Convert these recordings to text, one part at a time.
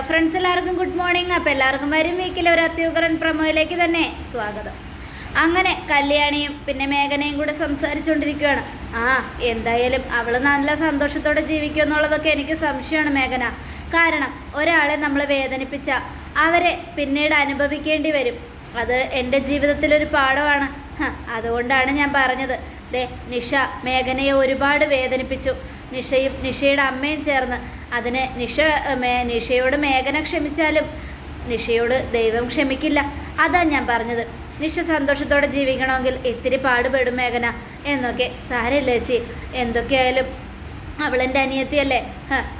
Hello friends എല്ലാവർക്കും good morning അപ്പോൾ എല്ലാവർക്കും വരും വീക്കിലെ ഒരു അത്യുഗ്രൻ പ്രമോയിലേക്ക് തന്നെ സ്വാഗതം. അങ്ങനെ കല്യാണിയും പിന്നെ മേഘനയും കൂടെ സംസാരിച്ചുകൊണ്ടിരിക്കുകയാണ്. ആ എന്തായാലും അവൾ നല്ല സന്തോഷത്തോടെ ജീവിക്കും എന്നുള്ളതൊക്കെ എനിക്ക് സംശയമാണ് മേഘന. കാരണം ഒരാളെ നമ്മൾ വേദനിപ്പിച്ച അവരെ പിന്നീട് അനുഭവിക്കേണ്ടി വരും. അത് എന്റെ ജീവിതത്തിലൊരു പാഠമാണ്. അതുകൊണ്ടാണ് ഞാൻ പറഞ്ഞത്. ദേ നിഷ മേഘനയെ ഒരുപാട് വേദനിപ്പിച്ചു. നിഷയും നിഷയുടെ അമ്മയും ചേർന്ന് അതിന് നിഷ മേ നിഷയോട് മേഘന ക്ഷമിച്ചാലും നിഷയോട് ദൈവം ക്ഷമിക്കില്ല. അതാ ഞാൻ പറഞ്ഞത്. നിഷ സന്തോഷത്തോടെ ജീവിക്കണമെങ്കിൽ ഇത്തിരി പാടുപെടും മേഘന. എന്നൊക്കെ. സാരമില്ല ചേച്ചി. എന്തൊക്കെയായാലും അവളെന്റെ അനിയത്തിയല്ലേ?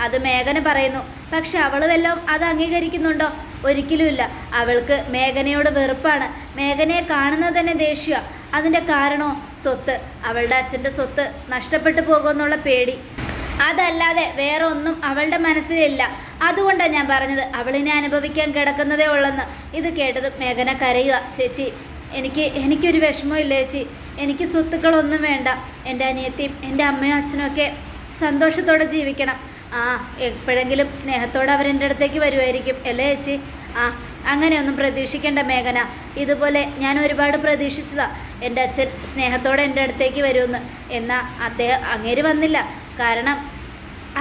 അത് മേഘന പറയുന്നു. പക്ഷെ അവൾ വല്ലതും അത് അംഗീകരിക്കുന്നുണ്ടോ? ഒരിക്കലുമില്ല. അവൾക്ക് മേഘനയോട് വെറുപ്പാണ്. മേഘനയെ കാണുന്നത് തന്നെ ദേഷ്യ. അതിന്റെ കാരണോ സ്വത്ത്. അവളുടെ അച്ഛന്റെ സ്വത്ത് നഷ്ടപ്പെട്ടു പോകുമെന്നുള്ള പേടി. അതല്ലാതെ വേറെ ഒന്നും അവളുടെ മനസ്സിലില്ല. അതുകൊണ്ടാണ് ഞാൻ പറഞ്ഞത് അവളിനെ അനുഭവിക്കാൻ കിടക്കുന്നതേ ഉള്ളെന്ന്. ഇത് കേട്ടത് മേഘന കരയുക. ചേച്ചി എനിക്ക് എനിക്കൊരു വിഷമമില്ല ചേച്ചി. എനിക്ക് സ്വത്തുക്കളൊന്നും വേണ്ട. എന്റെ അനിയത്തിയും എന്റെ അമ്മയും അച്ഛനും ഒക്കെ സന്തോഷത്തോടെ ജീവിക്കണം. ആ എപ്പോഴെങ്കിലും സ്നേഹത്തോടെ അവരെന്റെ അടുത്തേക്ക് വരുമായിരിക്കും. അല്ലേ ചേച്ചി? ആ അങ്ങനെയൊന്നും പ്രതീക്ഷിക്കേണ്ട മേഘന. ഇതുപോലെ ഞാൻ ഒരുപാട് പ്രതീക്ഷിച്ചതാ. എന്റെ അച്ഛൻ സ്നേഹത്തോടെ എന്റെ അടുത്തേക്ക് വരുമെന്ന്. എന്നാൽ അദ്ദേഹം അങ്ങേര് വന്നില്ല. കാരണം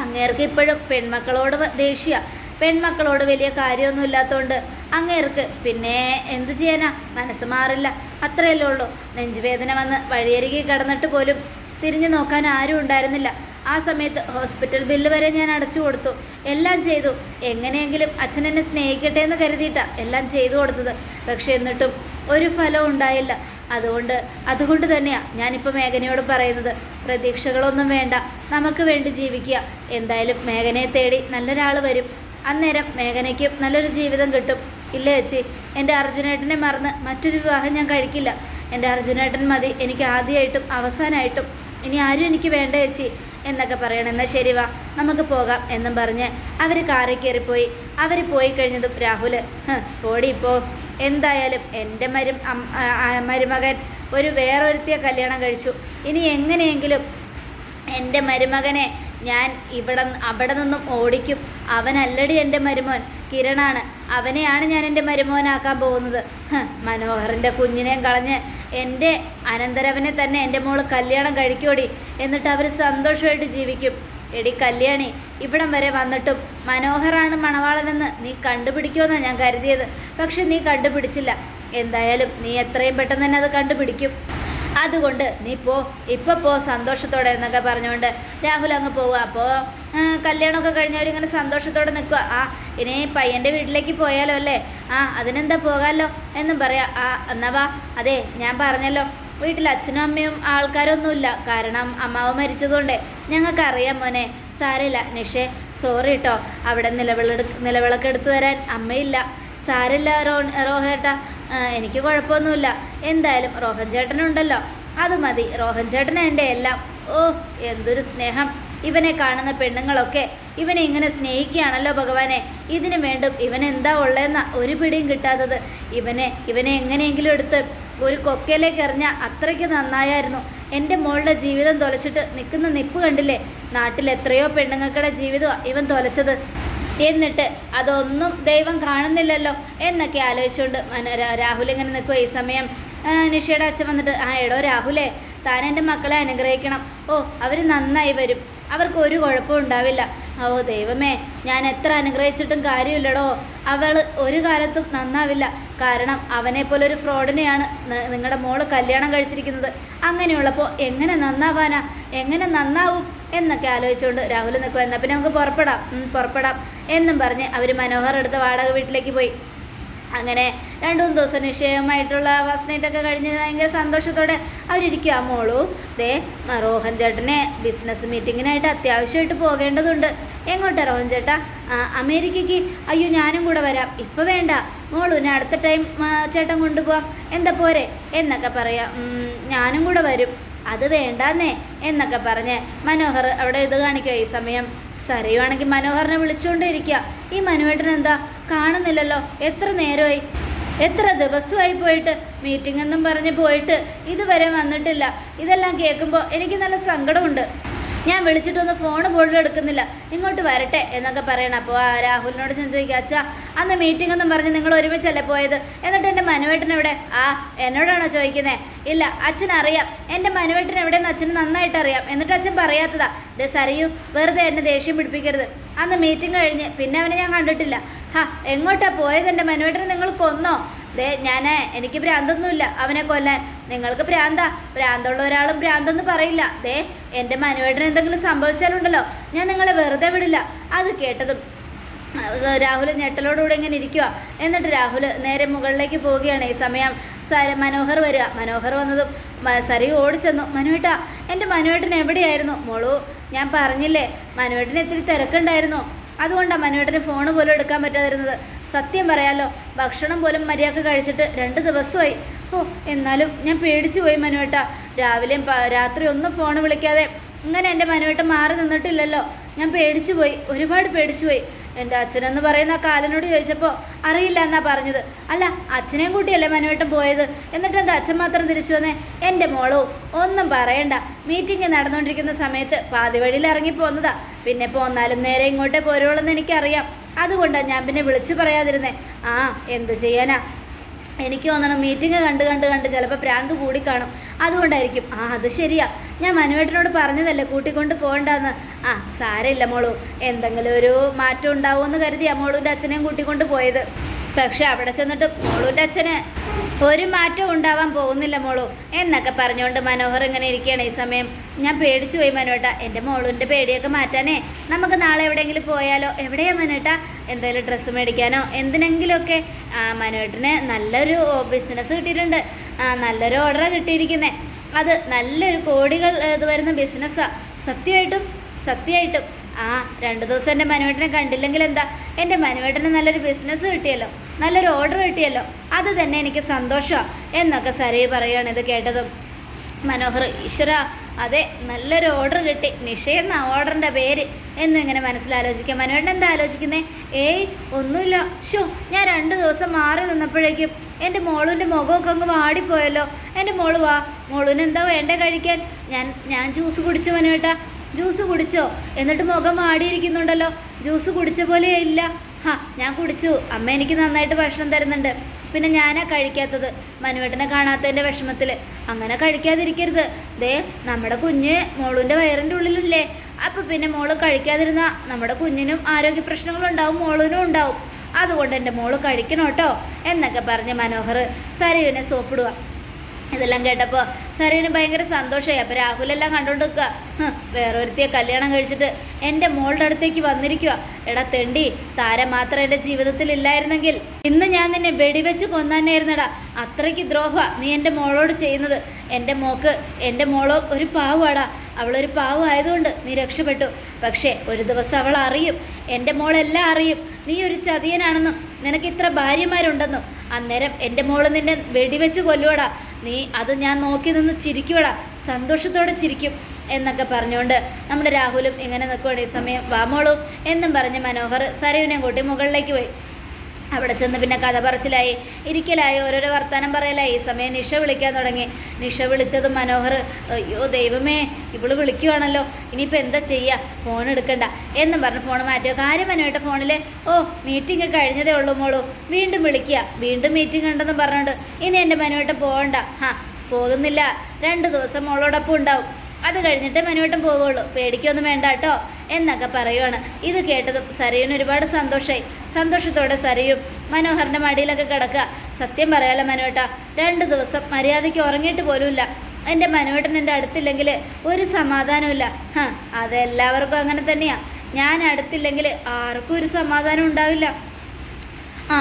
അങ്ങേർക്ക് ഇപ്പോഴും പെൺമക്കളോട് ദേഷ്യ. പെൺമക്കളോട് വലിയ കാര്യമൊന്നും ഇല്ലാത്തതുകൊണ്ട് അങ്ങേർക്ക് പിന്നെ എന്ത് ചെയ്യാനാ? മനസ്സ് മാറില്ല. അത്രയല്ലേ ഉള്ളൂ. നെഞ്ചുവേദന വന്ന് വഴിയരികെ കിടന്നിട്ട് പോലും തിരിഞ്ഞു നോക്കാൻ ആരും ഉണ്ടായിരുന്നില്ല. ആ സമയത്ത് ഹോസ്പിറ്റൽ ബില്ല് വരെ ഞാൻ അടച്ചു കൊടുത്തു. എല്ലാം ചെയ്തു. എങ്ങനെയെങ്കിലും അച്ഛൻ എന്നെ സ്നേഹിക്കട്ടെ എന്ന് കരുതിയിട്ടാണ് എല്ലാം ചെയ്തു കൊടുത്തത്. പക്ഷേ എന്നിട്ടും ഒരു ഫലവും ഉണ്ടായില്ല. അതുകൊണ്ട് അതുകൊണ്ട് തന്നെയാണ് ഞാനിപ്പോൾ മേഘനയോട് പറയുന്നത്. പ്രതീക്ഷകളൊന്നും വേണ്ട. നമുക്ക് വേണ്ടി ജീവിക്കുക. എന്തായാലും മേഘനയെ തേടി നല്ലൊരാൾ വരും. അന്നേരം മേഘനയ്ക്കും നല്ലൊരു ജീവിതം കിട്ടും. ഇല്ലേ ചേച്ചി എന്റെ അർജുനേട്ടനെ മറന്ന് മറ്റൊരു വിവാഹം ഞാൻ കഴിക്കില്ല. എന്റെ അർജുനേട്ടൻ മതി. എനിക്ക് ആദ്യമായിട്ടും അവസാനമായിട്ടും ഇനി ആരും എനിക്ക് വേണ്ട ചേച്ചി എന്നൊക്കെ പറയണം. എന്നാൽ ശരി വാ. നമുക്ക് പോകാം എന്നും പറഞ്ഞ് അവർ കാറിൽ കയറിപ്പോയി. അവർ പോയി കഴിഞ്ഞതും രാഹുൽ "ഹ്, പോടി ഇപ്പോൾ എന്തായാലും എന്റെ മരു മരുമകൻ ഒരു വേറൊരുത്തിയെ കല്യാണം കഴിച്ചു. ഇനി എങ്ങനെയെങ്കിലും എന്റെ മരുമകനെ ഞാൻ ഇവിടെ അവിടെ നിന്നും ഓടിക്കും. അവനല്ലടി എന്റെ മരുമോൻ. കിരണാണ്. അവനെയാണ് ഞാൻ എന്റെ മരുമോനാക്കാൻ പോകുന്നത്. മനോഹറിന്റെ കുഞ്ഞിനെയും കളഞ്ഞ് എന്റെ അനന്തരവനെ തന്നെ എന്റെ മോൾ കല്യാണം കഴിക്കോടി. എന്നിട്ട് അവർ സന്തോഷമായിട്ട് ജീവിക്കും. എടി കല്യാണി ഇവിടം വരെ വന്നിട്ടും മനോഹറാണ് മണവാളനെന്ന് നീ കണ്ടുപിടിക്കുമെന്നാണ് ഞാൻ കരുതിയത്. പക്ഷെ നീ കണ്ടുപിടിച്ചില്ല. എന്തായാലും നീ എത്രയും പെട്ടെന്ന് തന്നെ അത് കണ്ടുപിടിക്കും. അതുകൊണ്ട് നീ പോ ഇപ്പം പോ സന്തോഷത്തോടെ എന്നൊക്കെ പറഞ്ഞുകൊണ്ട് രാഹുൽ അങ്ങ് പോവുക. അപ്പോൾ കല്യാണമൊക്കെ കഴിഞ്ഞവരിങ്ങനെ സന്തോഷത്തോടെ നിൽക്കുക. ആ ഇനി പയ്യന്റെ വീട്ടിലേക്ക് പോയാലോ അല്ലേ? ആ അതിനെന്താ പോകാമല്ലോ എന്നും പറയാം. ആ എന്നാ വാ. അതെ ഞാൻ പറഞ്ഞല്ലോ. വീട്ടിൽ അച്ഛനും അമ്മയും ആൾക്കാരൊന്നുമില്ല. കാരണം അമ്മാവ് മരിച്ചതുകൊണ്ട് ഞങ്ങൾക്കറിയാം മോനെ. സാരമില്ല. നിഷേ സോറി കേട്ടോ അവിടെ നിലവിളെടു നിലവിളക്ക് എടുത്തു തരാൻ അമ്മയില്ല. സാരമില്ല റോ റോഹേട്ടാ. എനിക്ക് കുഴപ്പമൊന്നുമില്ല. എന്തായാലും റോഹൻ ചേട്ടനുണ്ടല്ലോ. അത് മതി. റോഹൻ ചേട്ടൻ എന്റെ എല്ലാം. ഓ എന്തൊരു സ്നേഹം. ഇവനെ കാണുന്ന പെണ്ണുങ്ങളൊക്കെ ഇവനെ ഇങ്ങനെ സ്നേഹിക്കുകയാണല്ലോ ഭഗവാനെ. ഇതിനു വേണ്ടും ഇവൻ എന്താ ഉള്ളതെന്ന ഒരു പിടിയും കിട്ടാത്തത്. ഇവനെ ഇവനെ എങ്ങനെയെങ്കിലും എടുത്ത് ഒരു കൊക്കയിലേക്ക് എറിഞ്ഞ അത്രയ്ക്ക് നന്നായായിരുന്നു. എന്റെ മോളുടെ ജീവിതം തൊലച്ചിട്ട് നിൽക്കുന്ന നിപ്പ് കണ്ടില്ലേ? നാട്ടിൽ എത്രയോ പെണ്ണുങ്ങൾക്കുടെ ജീവിതം ഇവൻ തൊലച്ചത്. എന്നിട്ട് അതൊന്നും ദൈവം കാണുന്നില്ലല്ലോ എന്നൊക്കെ ആലോചിച്ചുകൊണ്ട് രാഹുൽ ഇങ്ങനെ നിൽക്കുക ഈ സമയം. നിഷയുടെ അച്ഛൻ വന്നിട്ട് ആ എടോ രാഹുലേ താൻ എന്റെ മക്കളെ അനുഗ്രഹിക്കണം. ഓ അവർ നന്നായി വരും. അവർക്ക് ഒരു കുഴപ്പവും ഉണ്ടാവില്ല. ഓ ദൈവമേ ഞാൻ എത്ര അനുഗ്രഹിച്ചിട്ടും കാര്യമില്ലടോ. അവൾ ഒരു കാലത്തും നന്നാവില്ല. കാരണം അവനെ പോലെ ഒരു ഫ്രോഡിനെയാണ് നിങ്ങളുടെ മോൾ കല്യാണം കഴിച്ചിരിക്കുന്നത്. അങ്ങനെയുള്ളപ്പോൾ എങ്ങനെ നന്നാവാനാ? എങ്ങനെ നന്നാവും? എന്നൊക്കെ ആലോചിച്ചുകൊണ്ട് രാഹുൽ നിൽക്കുക എന്നാൽ പിന്നെ നമുക്ക് പുറപ്പെടാം. പുറപ്പെടാം. എന്നും പറഞ്ഞ് അവർ മനോഹർ എടുത്ത വാടക വീട്ടിലേക്ക് പോയി. അങ്ങനെ രണ്ടു മൂന്ന് ദിവസം നിശ്ചയമായിട്ടുള്ള ഫസ്റ്റ് നൈറ്റൊക്കെ കഴിഞ്ഞ് ഭയങ്കര സന്തോഷത്തോടെ അവരിയ്ക്കും ആ മോളു ദേ റോഹൻ ചേട്ടനെ ബിസിനസ് മീറ്റിങ്ങിനായിട്ട് അത്യാവശ്യമായിട്ട് പോകേണ്ടതുണ്ട്. എങ്ങോട്ട് റോഹൻ ചേട്ടാ? അമേരിക്കയ്ക്ക്. അയ്യോ ഞാനും കൂടെ വരാം. ഇപ്പോൾ വേണ്ട. മോളുവിനെ അടുത്ത ടൈം ചേട്ടൻ കൊണ്ടുപോകാം എന്താ പോരെ? എന്നൊക്കെ പറയാം. ഞാനും കൂടെ വരും. അത് വേണ്ടാന്നേ എന്നൊക്കെ പറഞ്ഞ് മനോഹർ അവിടെ ഇത് കാണിക്കുക ഈ സമയം. സരയുവാണെങ്കിൽ മനോഹറിനെ വിളിച്ചുകൊണ്ടേ ഇരിക്കുക ഈ മനുവേട്ടൻ എന്താ? കാണുന്നില്ലല്ലോ. എത്ര നേരമായി? എത്ര ദിവസമായി പോയിട്ട് മീറ്റിംഗ് എന്നും പറഞ്ഞ് പോയിട്ട് ഇതുവരെ വന്നിട്ടില്ല. ഇതെല്ലാം കേൾക്കുമ്പോൾ എനിക്ക് നല്ല സങ്കടമുണ്ട്. ഞാൻ വിളിച്ചിട്ടൊന്ന് ഫോൺ പോലും എടുക്കുന്നില്ല. ഇങ്ങോട്ട് വരട്ടെ എന്നൊക്കെ പറയണം. അപ്പോൾ ആ രാഹുലിനോട് ചെന്ന് ചോദിക്കുക അച്ഛാ അന്ന് മീറ്റിംഗ് എന്നും പറഞ്ഞ് നിങ്ങൾ ഒരുമിച്ചല്ലേ പോയത്? എന്നിട്ട് എന്റെ മനുവേട്ടൻ എവിടെ? ആ എന്നോടാണോ ചോദിക്കുന്നത് ഇല്ല അച്ഛൻ അറിയാം. എന്റെ മനുവേട്ടൻ എവിടെയെന്ന് അച്ഛന് നന്നായിട്ട് അറിയാം. എന്നിട്ട് അച്ഛൻ പറയാത്തതാ. ദേ സറിയു വെറുതെ എന്നെ ദേഷ്യം പിടിപ്പിക്കരുത്. അന്ന് മീറ്റിംഗ് കഴിഞ്ഞ് പിന്നെ അവനെ ഞാൻ കണ്ടിട്ടില്ല. ഹാ എങ്ങോട്ടാ പോയത് എന്റെ മനുവേട്ടനെ നിങ്ങൾ കൊന്നോ? ദേ ഞാൻ എനിക്ക് ഭ്രാന്തൊന്നുമില്ല അവനെ കൊല്ലാൻ. നിങ്ങൾക്ക് ഭ്രാന്താ? ഭ്രാന്തുള്ള ഒരാളും ഭ്രാന്തെന്ന് പറയില്ല. ദേ എന്റെ മനുവേട്ടന് എന്തെങ്കിലും സംഭവിച്ചാലുണ്ടല്ലോ ഞാൻ നിങ്ങളെ വെറുതെ വിടില്ല. അത് കേട്ടതും രാഹുൽ ഞെട്ടലോടുകൂടെ ഇങ്ങനെ ഇരിക്കുക എന്നിട്ട് രാഹുൽ നേരെ മുകളിലേക്ക് പോവുകയാണ്. ഈ സമയം സര മനോഹർ വരിക. മനോഹർ വന്നതും സരി ഓടിച്ചെന്നു. മനുവേട്ടാ എന്റെ മനുവേട്ടൻ എവിടെയായിരുന്നു? മോളു ഞാൻ പറഞ്ഞില്ലേ മനുവേട്ടന് ഇത്തിരി തിരക്കുണ്ടായിരുന്നു. അതുകൊണ്ടാണ് മനുവേട്ടന് ഫോൺ പോലും എടുക്കാൻ പറ്റാതിരുന്നത്. സത്യം പറയാലോ ഭക്ഷണം പോലും മര്യാദയ്ക്ക് കഴിച്ചിട്ട് രണ്ട് ദിവസമായി. ഓ എന്നാലും ഞാൻ പേടിച്ചു പോയി മനുവേട്ട. രാവിലെയും രാത്രി ഒന്നും ഫോൺ വിളിക്കാതെ. ഇങ്ങനെ എന്റെ മനുവേട്ട മാറി നിന്നിട്ടില്ലല്ലോ. ഞാൻ പേടിച്ചു പോയി ഒരുപാട് പേടിച്ചു പോയി. എന്റെ അച്ഛനെന്ന് പറയുന്ന കാലനോട് ചോദിച്ചപ്പോൾ അറിയില്ല എന്നാ പറഞ്ഞത്. അല്ല അച്ഛനെയും കൂട്ടിയല്ലേ മനുവേട്ടൻ പോയത്? എന്നിട്ട് എന്താ അച്ഛൻ മാത്രം തിരിച്ചു വന്നേ? എന്റെ മോളോ ഒന്നും പറയണ്ട. മീറ്റിംഗ് നടന്നുകൊണ്ടിരിക്കുന്ന സമയത്ത് പാതി വഴിയിൽ ഇറങ്ങി പോന്നതാ. പിന്നെ പോന്നാലും നേരെ ഇങ്ങോട്ടേ പോരുള്ളൂ എന്ന് എനിക്കറിയാം. അതുകൊണ്ടാണ് ഞാൻ പിന്നെ വിളിച്ചു പറയാതിരുന്നേ. ആ എന്ത് ചെയ്യാനാ? എനിക്ക് തോന്നണം മീറ്റിംഗ് കണ്ട് കണ്ട് കണ്ട് ചിലപ്പോൾ പ്രാന്ത് കൂടി കാണും. അതുകൊണ്ടായിരിക്കും. ആ അത് ശരിയാ. ഞാൻ മനുവേട്ടനോട് പറഞ്ഞതല്ലേ കൂട്ടിക്കൊണ്ട് പോകണ്ടെന്ന്. ആ സാരമില്ല മോളു. എന്തെങ്കിലും ഒരു മാറ്റം ഉണ്ടാവുമെന്ന് കരുതിയാ മോളൂന്റെ അച്ഛനെയും കൂട്ടിക്കൊണ്ട് പോയത്. പക്ഷെ അവിടെ ചെന്നിട്ട് മോളൂന്റെ അച്ഛന് ഒരു മാറ്റം ഉണ്ടാവാൻ പോകുന്നില്ല മോളു എന്നൊക്കെ പറഞ്ഞുകൊണ്ട് മനോഹർ ഇങ്ങനെ ഇരിക്കുകയാണ് ഈ സമയം. ഞാൻ പേടിച്ചു പോയി മനോട്ട. എന്റെ മോളുന്റെ പേടിയൊക്കെ മാറ്റാനേ. നമുക്ക് നാളെ എവിടെയെങ്കിലും പോയാലോ? എവിടെയാ മനോട്ട? എന്തെങ്കിലും ഡ്രസ്സ് മേടിക്കാനോ? എന്തിനെങ്കിലുമൊക്കെ. ആ മനോട്ടിന് നല്ലൊരു ബിസിനസ് കിട്ടിയിട്ടുണ്ട്. ആ നല്ലൊരു ഓർഡറാണ് കിട്ടിയിരിക്കുന്നത് അത് നല്ലൊരു കോടികൾ ഇത് വരുന്ന ബിസിനസ്സാണ് സത്യമായിട്ടും സത്യമായിട്ടും. ആ രണ്ട് ദിവസം എന്റെ മനുവേട്ടനെ കണ്ടില്ലെങ്കിൽ എന്താ എന്റെ മനുവേട്ടന് നല്ലൊരു ബിസിനസ് കിട്ടിയല്ലോ. നല്ലൊരു ഓർഡർ കിട്ടിയല്ലോ. അത് തന്നെ എനിക്ക് സന്തോഷമാണ് എന്നൊക്കെ സരയ് പറയുകയാണ് ഇത് കേട്ടതും. മനോഹർ ഈശ്വര അതെ നല്ലൊരു ഓർഡർ കിട്ടി. നിഷയെന്ന ഓർഡറിന്റെ പേര് എന്നും ഇങ്ങനെ മനസ്സിലാലോചിക്കുക മനോഹരന്റെ എന്താ ആലോചിക്കുന്നേ? ഏയ് ഒന്നുമില്ല. ഷോ ഞാൻ രണ്ട് ദിവസം മാറി നിന്നപ്പോഴേക്കും എന്റെ മോളുവിന്റെ മുഖമൊക്കെ അങ്ങ് വാടിപ്പോയല്ലോ. എന്റെ മോൾ വാ മോളുവിന് എന്താ വേണ്ടേ കഴിക്കാൻ? ഞാൻ ഞാൻ ജ്യൂസ് കുടിച്ചു മനോട്ടാ ജ്യൂസ് കുടിച്ചോ? എന്നിട്ട് മുഖം വാടിയിരിക്കുന്നുണ്ടല്ലോ. ജ്യൂസ് കുടിച്ച പോലെ ഇല്ല. ഹാ ഞാൻ കുടിച്ചു. അമ്മ എനിക്ക് നന്നായിട്ട് ഭക്ഷണം തരുന്നുണ്ട്. പിന്നെ ഞാനാ കഴിക്കാത്തത്? മനുവേട്ടനെ കാണാത്തതിന്റെ വിഷമത്തിൽ അങ്ങനെ കഴിക്കാതിരിക്കരുത്. ദേ നമ്മുടെ കുഞ്ഞ് മോളുന്റെ വയറിന്റെ ഉള്ളിലല്ലേ? അപ്പം പിന്നെ മോൾ കഴിക്കാതിരുന്ന നമ്മുടെ കുഞ്ഞിനും ആരോഗ്യ പ്രശ്നങ്ങളുണ്ടാവും മോളിനും ഉണ്ടാവും. അതുകൊണ്ട് എന്റെ മോൾ കഴിക്കണം കേട്ടോ എന്നൊക്കെ പറഞ്ഞ് മനോഹർ സരയുവിനെ സോപ്പിടുക ഇതെല്ലാം കേട്ടപ്പോൾ സരീന് ഭയങ്കര സന്തോഷമായി. അപ്പോൾ രാഹുലെല്ലാം കണ്ടുകൊണ്ട് നിൽക്കുക വേറെ ഒരുത്തിയെ കല്യാണം കഴിച്ചിട്ട് എന്റെ മോളുടെ അടുത്തേക്ക് വന്നിരിക്കുക എടാ തെണ്ടി താരം മാത്രം എന്റെ ജീവിതത്തിൽ ഇല്ലായിരുന്നെങ്കിൽ ഇന്ന് ഞാൻ നിന്നെ വെടിവെച്ച് കൊന്നാനായിരുന്നടാ അത്രയ്ക്ക് ദ്രോഹ നീ എന്റെ മോളോട് ചെയ്യുന്നത്. എന്റെ മോക്ക് എന്റെ മോളോ ഒരു പാവാടാ അവളൊരു പാവമായതുകൊണ്ട് നീ രക്ഷപ്പെട്ടു. പക്ഷേ ഒരു ദിവസം അവൾ അറിയും. എന്റെ മോളെല്ലാം അറിയും. നീ ഒരു ചതിയനാണെന്നും നിനക്ക് ഇത്ര ഭാര്യമാരുണ്ടെന്നും. അന്നേരം എന്റെ മോൾ നിന്നെ വെടിവെച്ച് കൊല്ലുവടാ. നീ അത് ഞാൻ നോക്കി നിന്ന് ചിരിക്കുവടാ. സന്തോഷത്തോടെ ചിരിക്കും എന്നൊക്കെ പറഞ്ഞുകൊണ്ട് നമ്മുടെ രാഹുലും ഇങ്ങനെ നിൽക്കുവാണ് ഈ സമയം. വാമോളൂ എന്നും പറഞ്ഞ് മനോഹർ സരയുവിനെ കൂട്ടി മുകളിലേക്ക് പോയി. അവിടെ ചെന്ന് പിന്നെ കഥ പറച്ചിലായി. ഇരിക്കലായി ഓരോരോ വർത്തമാനം പറയലായി. ഈ സമയം നിഷ വിളിക്കാൻ തുടങ്ങി. നിഷ വിളിച്ചത് മനോഹർ അയ്യോ ദൈവമേ ഇവൾ വിളിക്കുവാണല്ലോ. ഇനിയിപ്പോൾ എന്താ ചെയ്യുക ഫോൺ എടുക്കണ്ട. എന്നും പറഞ്ഞ് ഫോൺ മാറ്റിയോ. കാര്യം മനോട്ട് ഫോണിൽ ഓ മീറ്റിംഗ് കഴിഞ്ഞതേ ഉള്ളൂ മോളൂ. വീണ്ടും വിളിക്കുക വീണ്ടും മീറ്റിംഗ് ഉണ്ടെന്ന് പറഞ്ഞുകൊണ്ട് ഇനി എന്റെ മനുവേട്ടൻ പോകണ്ട ഹാ പോകുന്നില്ല. രണ്ട് ദിവസം മോളോടൊപ്പം ഉണ്ടാവും. അത് കഴിഞ്ഞിട്ട് മനുവേട്ടൻ പോകുള്ളൂ പേടിക്കൊന്നും വേണ്ട കേട്ടോ. എന്നൊക്കെ പറയുവാണ്. ഇത് കേട്ടതും സരയുന് ഒരുപാട് സന്തോഷമായി സന്തോഷത്തോടെ സരയും മനോഹറിന്റെ മടിയിലൊക്കെ കിടക്കുക. സത്യം പറയാലോ മനുവേട്ട രണ്ട് ദിവസം മര്യാദയ്ക്ക് ഉറങ്ങിയിട്ട് പോലുമില്ല. എന്റെ മനുവേട്ടൻ എന്റെ അടുത്തില്ലെങ്കിൽ ഒരു സമാധാനമില്ല ഹാ അതെല്ലാവർക്കും അങ്ങനെ തന്നെയാണ് ഞാൻ അടുത്തില്ലെങ്കിൽ ആർക്കും ഒരു സമാധാനം ഉണ്ടാവില്ല. ആ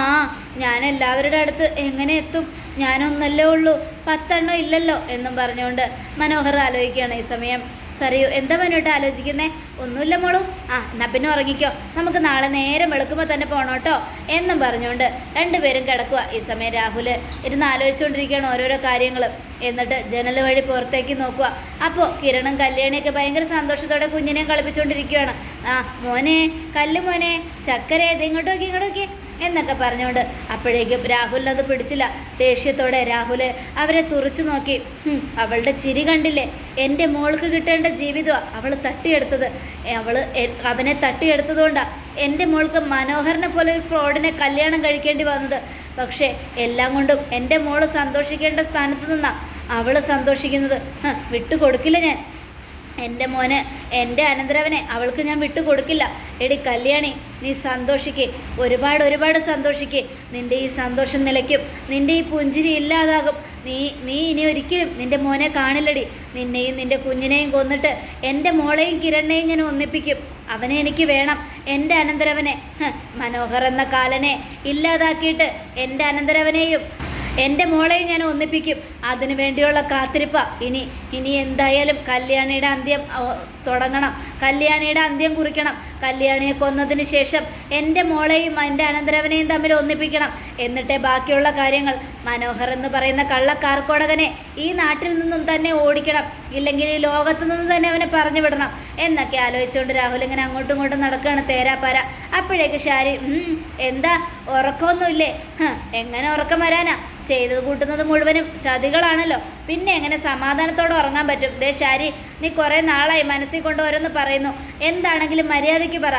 ഞാൻ എല്ലാവരുടെ അടുത്ത് എങ്ങനെ എത്തും? ഞാനൊന്നല്ലേ ഉള്ളൂ. പത്തെണ്ണം ഇല്ലല്ലോ എന്നും പറഞ്ഞുകൊണ്ട് മനോഹർ ആലോചിക്കുകയാണ് ഈ സമയം. സറിയു എന്താ മനോട്ട് ആലോചിക്കുന്നേ? ഒന്നുമില്ല മോളും. ആ എന്നാ പിന്നെ ഉറങ്ങിക്കോ. നമുക്ക് നാളെ നേരം വെളുക്കുമ്പോൾ തന്നെ പോകണം കേട്ടോ. എന്നും പറഞ്ഞുകൊണ്ട് രണ്ടുപേരും കിടക്കുക ഈ സമയം രാഹുൽ ഇരുന്ന് ആലോചിച്ചുകൊണ്ടിരിക്കുകയാണ് ഓരോരോ കാര്യങ്ങൾ എന്നിട്ട് ജനൽ വഴി പുറത്തേക്ക് നോക്കുക അപ്പോൾ കിരണും കല്യാണിയൊക്കെ ഭയങ്കര സന്തോഷത്തോടെ കുഞ്ഞിനെയും കളിപ്പിച്ചുകൊണ്ടിരിക്കുകയാണ്. ആ മോനെ കല്ല് മോനെ ഇങ്ങോട്ട് നോക്കി ഇങ്ങോട്ട് നോക്കി എന്നൊക്കെ പറഞ്ഞുകൊണ്ട് അപ്പോഴേക്കും രാഹുലിനത് പിടിച്ചില്ല. ദേഷ്യത്തോടെ രാഹുൽ അവരെ തുറച്ചു നോക്കി. "ഹും, അവളുടെ ചിരി കണ്ടില്ലേ? എന്റെ മോൾക്ക് കിട്ടേണ്ട ജീവിതമാണ് അവൾ തട്ടിയെടുത്തത്. അവൾ അവനെ തട്ടിയെടുത്തതുകൊണ്ടാണ് എന്റെ മോൾക്ക് മനോഹരനെ പോലെ ഒരു ഫ്രോഡിനെ കല്യാണം കഴിക്കേണ്ടി വന്നത്. പക്ഷേ എല്ലാം കൊണ്ടും എന്റെ മോൾ സന്തോഷിക്കേണ്ട സ്ഥാനത്ത് നിന്നാണ് അവൾ സന്തോഷിക്കുന്നത്. വിട്ടുകൊടുക്കില്ല ഞാൻ. എന്റെ മോന് എന്റെ അനന്തരവനെ അവൾക്ക് ഞാൻ വിട്ടു കൊടുക്കില്ല എടി കല്യാണി നീ സന്തോഷിക്ക്. ഒരുപാട് ഒരുപാട് സന്തോഷിക്ക്. നിന്റെ ഈ സന്തോഷം നിലയ്ക്കും. നിന്റെ ഈ പുഞ്ചിരി ഇല്ലാതാകും. നീ നീ ഇനി ഒരിക്കലും നിന്റെ മോനെ കാണില്ലടി. നിന്നെയും നിന്റെ കുഞ്ഞിനെയും കൊന്നിട്ട് എന്റെ മോളെയും കിരണിനെയും ഞാൻ ഒന്നിപ്പിക്കും. അവനെ എനിക്ക് വേണം. എന്റെ അനന്തരവനെ മനോഹർ എന്ന കാലനെ ഇല്ലാതാക്കിയിട്ട് എന്റെ അനന്തരവനെയും എന്റെ മോളെ ഞാൻ ഒന്നിപ്പിക്കും. അതിനു വേണ്ടിയുള്ള കാത്തിരിപ്പ. ഇനി ഇനി എന്തായാലും കല്യാണിയുടെ അന്ത്യം തുടങ്ങണം. കല്യാണിയുടെ അന്ത്യം കുറിക്കണം. കല്യാണിയെ കൊന്നതിന് ശേഷം എന്റെ മോളെയും എന്റെ അനന്തരവനെയും തമ്മിൽ ഒന്നിപ്പിക്കണം. എന്നിട്ടേ ബാക്കിയുള്ള കാര്യങ്ങൾ. മനോഹർ എന്ന് പറയുന്ന കള്ളക്കാർക്കോടകനെ ഈ നാട്ടിൽ നിന്നും തന്നെ ഓടിക്കണം. ഇല്ലെങ്കിൽ ഈ ലോകത്തു നിന്ന് തന്നെ അവനെ പറഞ്ഞു വിടണം. എന്നൊക്കെ ആലോചിച്ചുകൊണ്ട് രാഹുൽ ഇങ്ങനെ അങ്ങോട്ടും ഇങ്ങോട്ടും നടക്കുകയാണ് തേരാപ്പാര. അപ്പോഴേക്ക് ശാരി എന്താ? ഉറക്കമൊന്നുമില്ലേ? എങ്ങനെ ഉറക്കം വരാനാ? ചെയ്തത് കൂട്ടുന്നത് മുഴുവനും ചതികളാണല്ലോ. പിന്നെ എങ്ങനെ സമാധാനത്തോടെ ഉറങ്ങാൻ പറ്റും? ദേ ശാരി നീ കുറേ നാളായി മനസ്സിൽ കൊണ്ട് ഓരോന്ന് പറയുന്നു. എന്താണെങ്കിലും മര്യാദയ്ക്ക് പറ.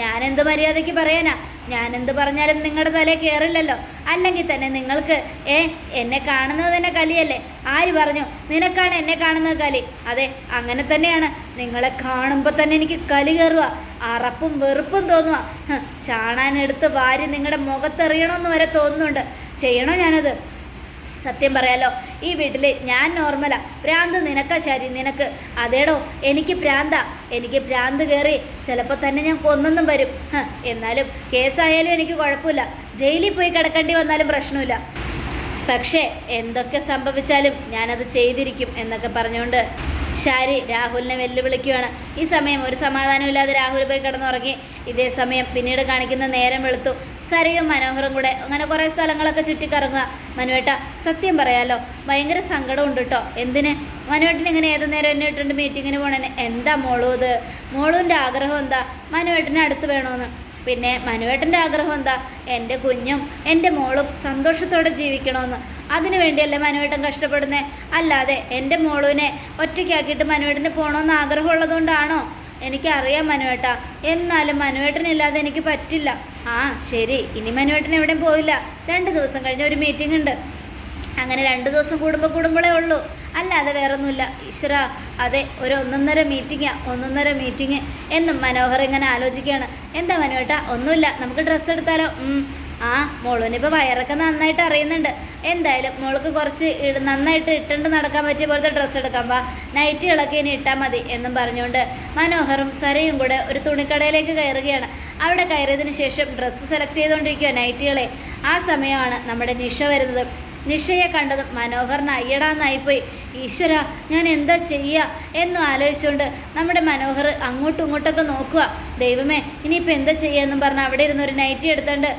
ഞാനെന്ത് മര്യാദയ്ക്ക് പറയാനാ? ഞാൻ എന്ത് പറഞ്ഞാലും നിങ്ങളുടെ തലേ കയറില്ലല്ലോ അല്ലെങ്കിൽ തന്നെ നിങ്ങൾക്ക് ഏ എന്നെ കാണുന്നത് തന്നെ കലിയല്ലേ? ആര് പറഞ്ഞു? നിനക്കാണ് എന്നെ കാണുന്നത് കലി. അതെ അങ്ങനെ തന്നെയാണ്. നിങ്ങളെ കാണുമ്പോൾ തന്നെ എനിക്ക് കലി കയറുക അറപ്പും വെറുപ്പും തോന്നുക ചാണാനെടുത്ത് വാരി നിങ്ങളുടെ മുഖത്തെറിയണമെന്ന് വരെ തോന്നുന്നുണ്ട്. ചെയ്യണോ ഞാനത്? സത്യം പറയാലോ ഈ വീട്ടിൽ ഞാൻ നോർമല. പ്രാന്ത് നിനക്കാ ശരി നിനക്ക്. അതേടോ എനിക്ക് പ്രാന്ത എനിക്ക് പ്രാന്ത് കയറി ചിലപ്പോൾ തന്നെ ഞാൻ കൊന്നൊന്നും വരും. എന്നാലും കേസായാലും എനിക്ക് കുഴപ്പമില്ല ജയിലിൽ പോയി കിടക്കേണ്ടി വന്നാലും പ്രശ്നമില്ല പക്ഷേ എന്തൊക്കെ സംഭവിച്ചാലും ഞാനത് ചെയ്തിരിക്കും എന്നൊക്കെ പറഞ്ഞുകൊണ്ട് ഷാരി രാഹുലിനെ വെല്ലുവിളിക്കുകയാണ്. ഈ സമയം ഒരു സമാധാനമില്ലാതെ രാഹുൽ പോയി കിടന്നുറങ്ങി. ഇതേ സമയം പിന്നീട് കാണിക്കുന്ന നേരം വെളുത്തു. സരയും മനോഹറും കൂടെ അങ്ങനെ കുറേ സ്ഥലങ്ങളൊക്കെ ചുറ്റിക്കറങ്ങുക. മനുവേട്ട സത്യം പറയാലോ ഭയങ്കര സങ്കടമുണ്ട് കേട്ടോ എന്തിന്? മനുവേട്ടൻ ഇങ്ങനെ ഏത് നേരം എന്നെ ഇട്ടുണ്ട് മീറ്റിങ്ങിന് പോകണേ എന്താ മോളൂ ഇത്? മോളൂന്റെ ആഗ്രഹം എന്താ? മനുവേട്ടനെ അടുത്ത് വേണമെന്ന് പിന്നെ മനുവേട്ടന്റെ ആഗ്രഹം എന്താ? എന്റെ കുഞ്ഞും എന്റെ മോളും സന്തോഷത്തോടെ ജീവിക്കണമെന്ന്. അതിനു വേണ്ടിയല്ലേ മനുവേട്ടൻ കഷ്ടപ്പെടുന്നേ? അല്ലാതെ എന്റെ മോളുവിനെ ഒറ്റയ്ക്കാക്കിയിട്ട് മനുവേട്ടന് പോകണമെന്ന് ആഗ്രഹമുള്ളതുകൊണ്ടാണോ? എനിക്കറിയാം മനുവേട്ട. എന്നാലും മനുവേട്ടനില്ലാതെ എനിക്ക് പറ്റില്ല. ആ ശരി. ഇനി മനുവേട്ടൻ എവിടെയും പോവില്ല. രണ്ട് ദിവസം കഴിഞ്ഞ് ഒരു മീറ്റിംഗ് ഉണ്ട്. അങ്ങനെ രണ്ട് ദിവസം കൂടുമ്പോൾ കൂടുമ്പോഴേ ഉള്ളൂ. അല്ലാതെ വേറൊന്നുമില്ല. ഈശ്വര അതെ ഒരു ഒന്നൊന്നര മീറ്റിങ്ങാ ഒന്നൊന്നര മീറ്റിംഗ് എന്നും മനോഹർ ഇങ്ങനെ ആലോചിക്കുകയാണ്. എന്താ മനുവേട്ടാ ഒന്നുമില്ല നമുക്ക് ഡ്രസ്സ് എടുത്താലോ. ആ മോളിനിപ്പോൾ വയറൊക്കെ നന്നായിട്ട് അറിയുന്നുണ്ട്. എന്തായാലും മോൾക്ക് കുറച്ച് നന്നായിട്ട് ഇട്ടണ്ട് നടക്കാൻ പറ്റിയ പോലത്തെ ഡ്രസ്സ് എടുക്കാം വാ. നൈറ്റികളൊക്കെ ഇനി ഇട്ടാൽ മതി എന്നും പറഞ്ഞുകൊണ്ട് മനോഹറും സരയും കൂടെ ഒരു തുണിക്കടയിലേക്ക് കയറുകയാണ്. അവിടെ കയറിയതിന് ശേഷം ഡ്രസ്സ് സെലക്ട് ചെയ്തുകൊണ്ടിരിക്കുക നൈറ്റികളെ ആ സമയമാണ് നമ്മുടെ നിഷ വരുന്നത്. നിഷയെ കണ്ടതും മനോഹറിന് അയ്യടാന്നായിപ്പോയി. ഈശ്വര ഞാൻ എന്താ ചെയ്യുക എന്നും ആലോചിച്ചുകൊണ്ട് നമ്മുടെ മനോഹർ അങ്ങോട്ടും ഇങ്ങോട്ടൊക്കെ നോക്കുക ദൈവമേ ഇനിയിപ്പോൾ എന്താ ചെയ്യുക എന്നും പറഞ്ഞ് അവിടെ ഇരുന്ന് ഒരു നൈറ്റി എടുത്തുകൊണ്ട്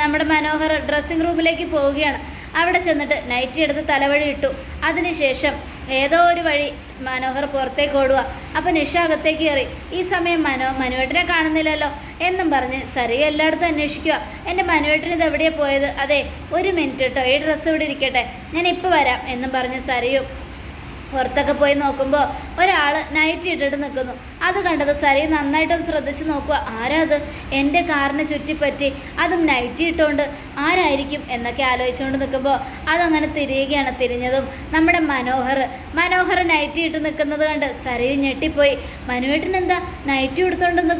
നമ്മുടെ മനോഹർ ഡ്രസ്സിങ് റൂമിലേക്ക് പോവുകയാണ്. അവിടെ ചെന്നിട്ട് നൈറ്റി എടുത്ത് തലവഴി ഇട്ടു. അതിനുശേഷം ഏതോ ഒരു വഴി മനോഹർ പുറത്തേക്ക് ഓടുക അപ്പോൾ നിഷ അകത്തേക്ക് കയറി. ഈ സമയം മനോ മനുവേട്ടനെ കാണുന്നില്ലല്ലോ. എന്നും പറഞ്ഞ് സരിയ എല്ലായിടത്തും അന്വേഷിക്കുക. എന്റെ മനുവേട്ടൻ ഇത് എവിടെയാണ് പോയത്? അതെ ഒരു മിനിറ്റ് കേട്ടോ. ഈ ഡ്രസ്സ് ഇവിടെ ഇരിക്കട്ടെ. ഞാൻ ഇപ്പോൾ വരാം എന്നും പറഞ്ഞ് സരിയും പുറത്തൊക്കെ പോയി നോക്കുമ്പോൾ ഒരാൾ നൈറ്റ് ഇട്ടിട്ട് നിൽക്കുന്നു അത് കണ്ടത് സരി നന്നായിട്ടൊന്ന് ശ്രദ്ധിച്ച് നോക്കുക. ആരാ അത്? എന്റെ കാറിന് ചുറ്റിപ്പറ്റി അതും നൈറ്റ് ഇട്ടുകൊണ്ട് ആരായിരിക്കും? എന്നൊക്കെ ആലോചിച്ചുകൊണ്ട് നിൽക്കുമ്പോൾ അതങ്ങനെ തിരിയുകയാണ് തിരിഞ്ഞതും നമ്മുടെ മനോഹർ. മനോഹർ നൈറ്റ് ഇട്ട് നിൽക്കുന്നത് കണ്ട് സരയും ഞെട്ടിപ്പോയി. മനുവേട്ടൻ എന്താ നൈറ്റ്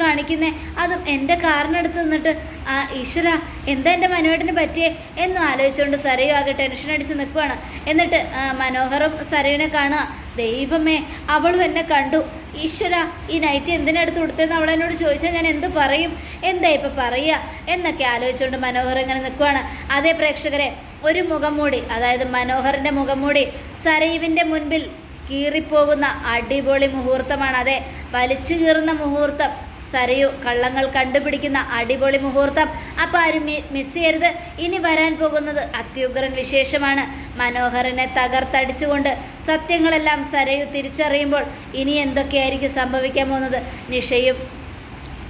കാണിക്കുന്നേ? അതും എന്റെ കാറിനടുത്ത് നിന്നിട്ട് ആ ഈശ്വര എന്താ എന്റെ മനുവേട്ടന് പറ്റിയേ? എന്നും ആലോചിച്ചുകൊണ്ട് സരയു ആകെ ടെൻഷൻ അടിച്ച് നിൽക്കുവാണ്. എന്നിട്ട് മനോഹറും സരയുനെ കാണുക. ദൈവമേ അവളും എന്നെ കണ്ടു. ഈശ്വര ഈ നൈറ്റ് എന്തിനടുത്ത് കൊടുത്തതെന്ന് അവൾ എന്നോട് ചോദിച്ചാൽ ഞാൻ എന്ത് പറയും? എന്താ ഇപ്പം പറയുക? എന്നൊക്കെ ആലോചിച്ചുകൊണ്ട് മനോഹർ ഇങ്ങനെ നിൽക്കുവാണ്. അതേ പ്രേക്ഷകരെ ഒരു മുഖം മൂടി അതായത് മനോഹറിന്റെ മുഖം മൂടി സരയുവിന്റെ മുൻപിൽ കീറിപ്പോകുന്ന അടിപൊളി മുഹൂർത്തമാണ്. അതെ വലിച്ചു കീറുന്ന മുഹൂർത്തം. സരയു കള്ളങ്ങൾ കണ്ടുപിടിക്കുന്ന അടിപൊളി മുഹൂർത്തം. അപ്പം ആരും മിസ് ചെയ്യരുത്. ഇനി വരാൻ പോകുന്നത് അത്യുഗ്രൻ വിശേഷമാണ്. മനോഹരനെ തകർത്തടിച്ചുകൊണ്ട് സത്യങ്ങളെല്ലാം സരയു തിരിച്ചറിയുമ്പോൾ ഇനി എന്തൊക്കെയായിരിക്കും സംഭവിക്കാൻ പോകുന്നത്? നിഷയും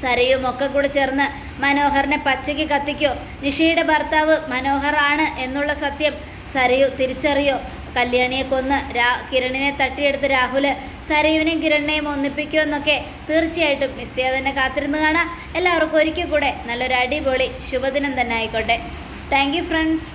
സരയും ഒക്കെ കൂടെ ചേർന്ന് മനോഹറിനെ പച്ചയ്ക്ക് കത്തിക്കോ? നിഷയുടെ ഭർത്താവ് മനോഹറാണ് എന്നുള്ള സത്യം സരയു തിരിച്ചറിയോ? കല്യാണിയെ കൊന്ന് രാ കിരണിനെ തട്ടിയെടുത്ത് രാഹുൽ സരയുവിനെയും കിരണിനെയും ഒന്നിപ്പിക്കുമെന്നൊക്കെ തീർച്ചയായിട്ടും മിസ് ചെയ്യാതെ തന്നെ കാത്തിരുന്ന് കാണാം. എല്ലാവർക്കും ഒരിക്കൽ കൂടെ നല്ലൊരു അടിപൊളി ശുഭദിനം തന്നെ ആയിക്കോട്ടെ. Thank friends